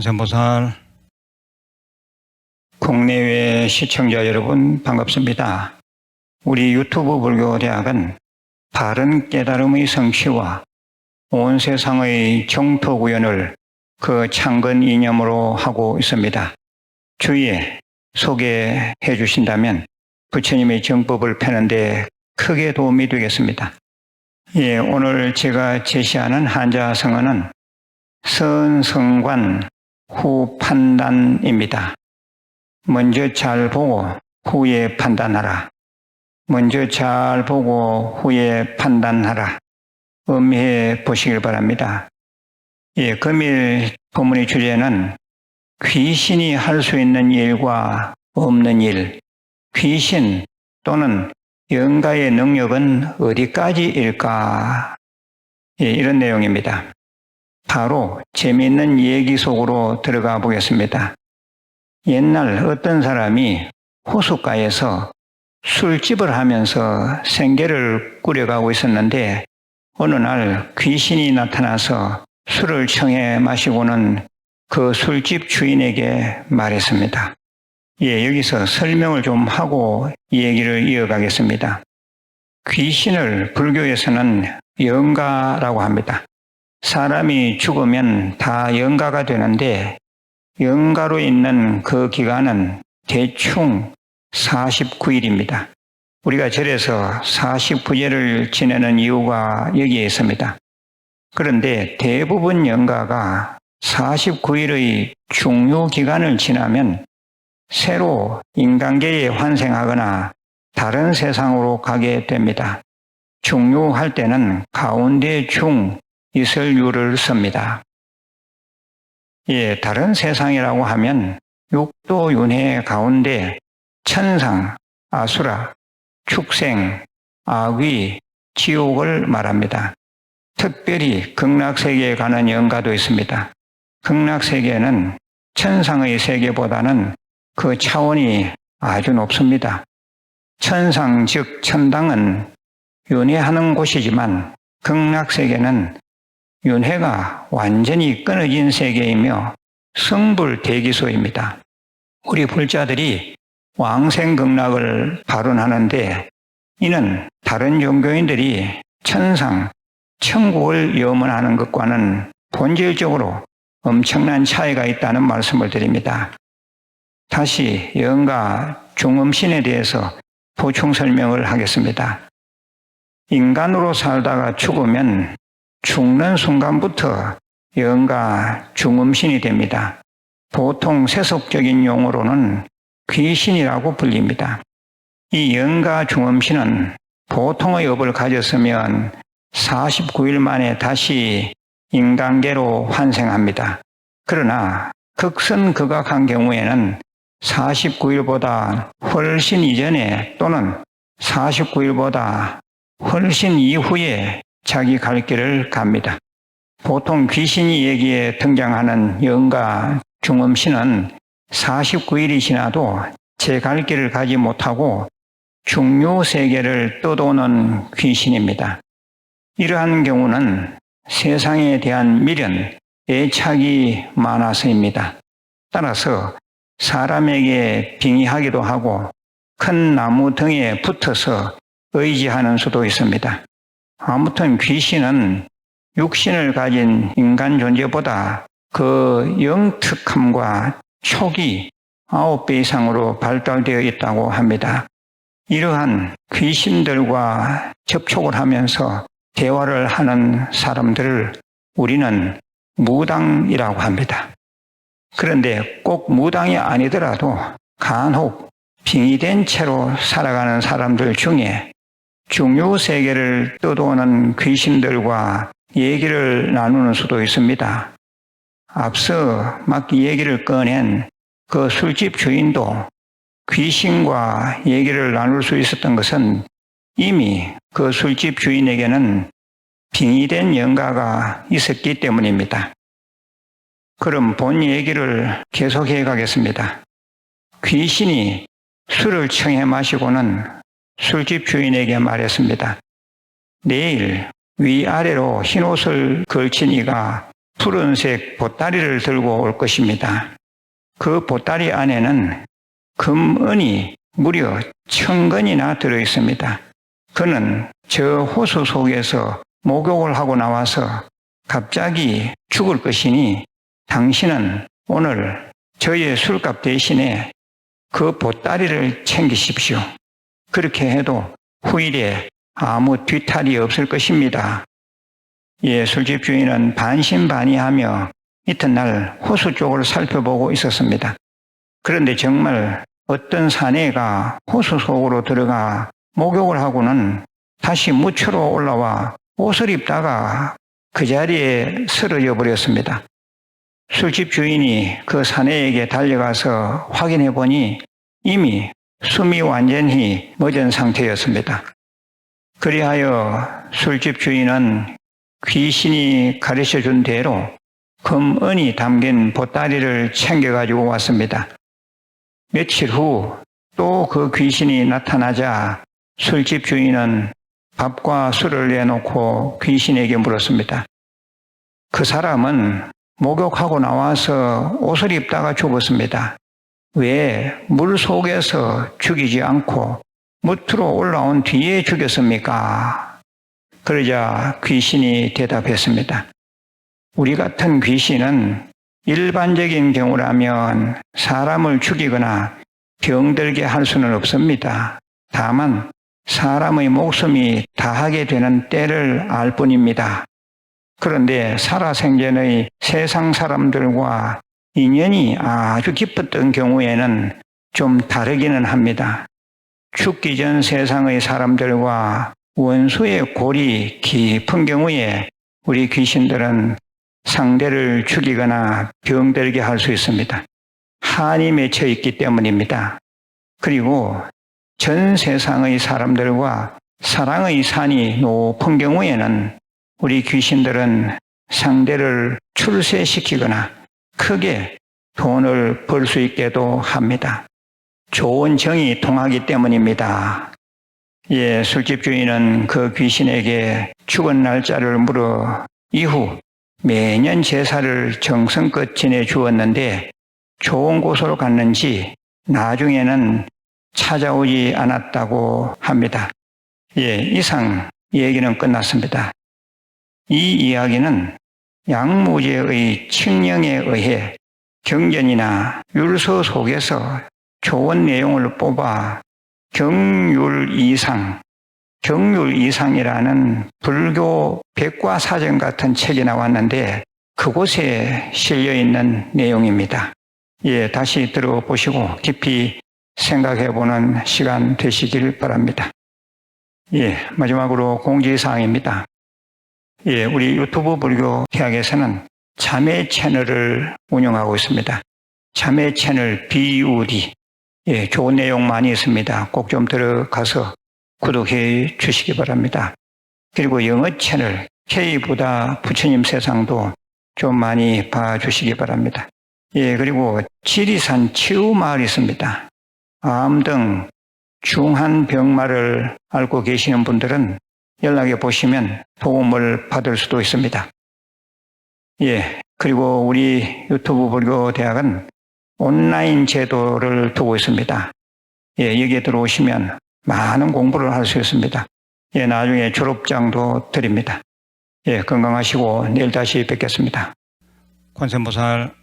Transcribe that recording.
관세음보살 국내외 시청자 여러분 반갑습니다. 우리 유튜브 불교대학은 바른 깨달음의 성취와 온 세상의 정토 구현을 그 창건 이념으로 하고 있습니다. 주위에 소개해 주신다면 부처님의 정법을 펴는데 크게 도움이 되겠습니다. 예, 오늘 제가 제시하는 한자 성어는 선성관 후 판단입니다. 먼저 잘 보고 후에 판단하라. 먼저 잘 보고 후에 판단하라. 음미해 보시길 바랍니다. 예, 금일 본문의 주제는 귀신이 할 수 있는 일과 없는 일, 귀신 또는 영가의 능력은 어디까지일까? 예, 이런 내용입니다. 바로 재미있는 얘기 속으로 들어가 보겠습니다. 옛날 어떤 사람이 호숫가에서 술집을 하면서 생계를 꾸려가고 있었는데 어느 날 귀신이 나타나서 술을 청해 마시고는 그 술집 주인에게 말했습니다. 예, 여기서 설명을 좀 하고 얘기를 이어가겠습니다. 귀신을 불교에서는 영가라고 합니다. 사람이 죽으면 다 영가가 되는데 영가로 있는 그 기간은 대충 49일입니다. 우리가 절에서 49제를 지내는 이유가 여기에 있습니다. 그런데 대부분 영가가 49일의 중요 기간을 지나면 새로 인간계에 환생하거나 다른 세상으로 가게 됩니다. 중요할 때는 가운데 중 이설유를 씁니다. 예, 다른 세상이라고 하면 육도 윤회 가운데 천상, 아수라, 축생, 악귀, 지옥을 말합니다. 특별히 극락세계에 가는 영가도 있습니다. 극락세계는 천상의 세계보다는 그 차원이 아주 높습니다. 천상 즉 천당은 윤회하는 곳이지만 극락세계는 윤회가 완전히 끊어진 세계이며 성불 대기소입니다. 우리 불자들이 왕생극락을 발언하는데 이는 다른 종교인들이 천상, 천국을 염원하는 것과는 본질적으로 엄청난 차이가 있다는 말씀을 드립니다. 다시 영가 중음신에 대해서 보충 설명을 하겠습니다. 인간으로 살다가 죽으면 죽는 순간부터 영가 중음신이 됩니다. 보통 세속적인 용어로는 귀신이라고 불립니다. 이 영가 중음신은 보통의 업을 가졌으면 49일 만에 다시 인간계로 환생합니다. 그러나 극선극악한 경우에는 49일보다 훨씬 이전에 또는 49일보다 훨씬 이후에 자기 갈 길을 갑니다. 보통 귀신이 얘기에 등장하는 영가 중음신은 49일이 지나도 제 갈 길을 가지 못하고 중요 세계를 떠도는 귀신입니다. 이러한 경우는 세상에 대한 미련, 애착이 많아서입니다. 따라서 사람에게 빙의하기도 하고 큰 나무 등에 붙어서 의지하는 수도 있습니다. 아무튼 귀신은 육신을 가진 인간 존재보다 그 영특함과 촉이 아홉 배 이상으로 발달되어 있다고 합니다. 이러한 귀신들과 접촉을 하면서 대화를 하는 사람들을 우리는 무당이라고 합니다. 그런데 꼭 무당이 아니더라도 간혹 빙의된 채로 살아가는 사람들 중에 중요 세계를 떠도는 귀신들과 얘기를 나누는 수도 있습니다. 앞서 막 얘기를 꺼낸 그 술집 주인도 귀신과 얘기를 나눌 수 있었던 것은 이미 그 술집 주인에게는 빙의된 영가가 있었기 때문입니다. 그럼 본 얘기를 계속해 가겠습니다. 귀신이 술을 청해 마시고는 술집 주인에게 말했습니다. 내일 위아래로 흰 옷을 걸친 이가 푸른색 보따리를 들고 올 것입니다. 그 보따리 안에는 금은이 무려 천건이나 들어 있습니다. 그는 저 호수 속에서 목욕을 하고 나와서 갑자기 죽을 것이니 당신은 오늘 저의 술값 대신에 그 보따리를 챙기십시오. 그렇게 해도 후일에 아무 뒤탈이 없을 것입니다. 예, 술집 주인은 반신반의하며 이튿날 호수 쪽을 살펴보고 있었습니다. 그런데 정말 어떤 사내가 호수 속으로 들어가 목욕을 하고는 다시 무초로 올라와 옷을 입다가 그 자리에 쓰러져 버렸습니다. 술집 주인이 그 사내에게 달려가서 확인해 보니 이미 숨이 완전히 멎은 상태였습니다. 그리하여 술집 주인은 귀신이 가르쳐 준 대로 금은이 담긴 보따리를 챙겨가지고 왔습니다. 며칠 후 또 그 귀신이 나타나자 술집 주인은 밥과 술을 내놓고 귀신에게 물었습니다. 그 사람은 목욕하고 나와서 옷을 입다가 죽었습니다. 왜 물 속에서 죽이지 않고 무트로 올라온 뒤에 죽였습니까? 그러자 귀신이 대답했습니다. 우리 같은 귀신은 일반적인 경우라면 사람을 죽이거나 병들게 할 수는 없습니다. 다만 사람의 목숨이 다하게 되는 때를 알 뿐입니다. 그런데 살아생전의 세상 사람들과 인연이 아주 깊었던 경우에는 좀 다르기는 합니다. 죽기 전 세상의 사람들과 원수의 골이 깊은 경우에 우리 귀신들은 상대를 죽이거나 병들게 할 수 있습니다. 한이 맺혀 있기 때문입니다. 그리고 전 세상의 사람들과 사랑의 산이 높은 경우에는 우리 귀신들은 상대를 출세시키거나 크게 돈을 벌 수 있게도 합니다. 좋은 정이 통하기 때문입니다. 예, 술집 주인은 그 귀신에게 죽은 날짜를 물어 이후 매년 제사를 정성껏 지내 주었는데 좋은 곳으로 갔는지 나중에는 찾아오지 않았다고 합니다. 예, 이상 얘기는 끝났습니다. 이 이야기는 양무제의 칙령에 의해 경전이나 율서 속에서 좋은 내용을 뽑아 경율 이상, 경율 이상이라는 불교 백과사전 같은 책이 나왔는데 그곳에 실려 있는 내용입니다. 예, 다시 들어보시고 깊이 생각해 보는 시간 되시길 바랍니다. 예, 마지막으로 공지사항입니다. 예, 우리 유튜브 불교 대학에서는 자매 채널을 운영하고 있습니다. 자매 채널 BUD. 예, 좋은 내용 많이 있습니다. 꼭 좀 들어가서 구독해 주시기 바랍니다. 그리고 영어 채널 K보다 부처님 세상도 좀 많이 봐주시기 바랍니다. 예, 그리고 지리산 치유마을 있습니다. 암 등 중한 병마를 앓고 계시는 분들은 연락해 보시면 도움을 받을 수도 있습니다. 예, 그리고 우리 유튜브 불교 대학은 온라인 제도를 두고 있습니다. 예, 여기에 들어오시면 많은 공부를 할 수 있습니다. 예, 나중에 졸업장도 드립니다. 예, 건강하시고 내일 다시 뵙겠습니다. 관세음보살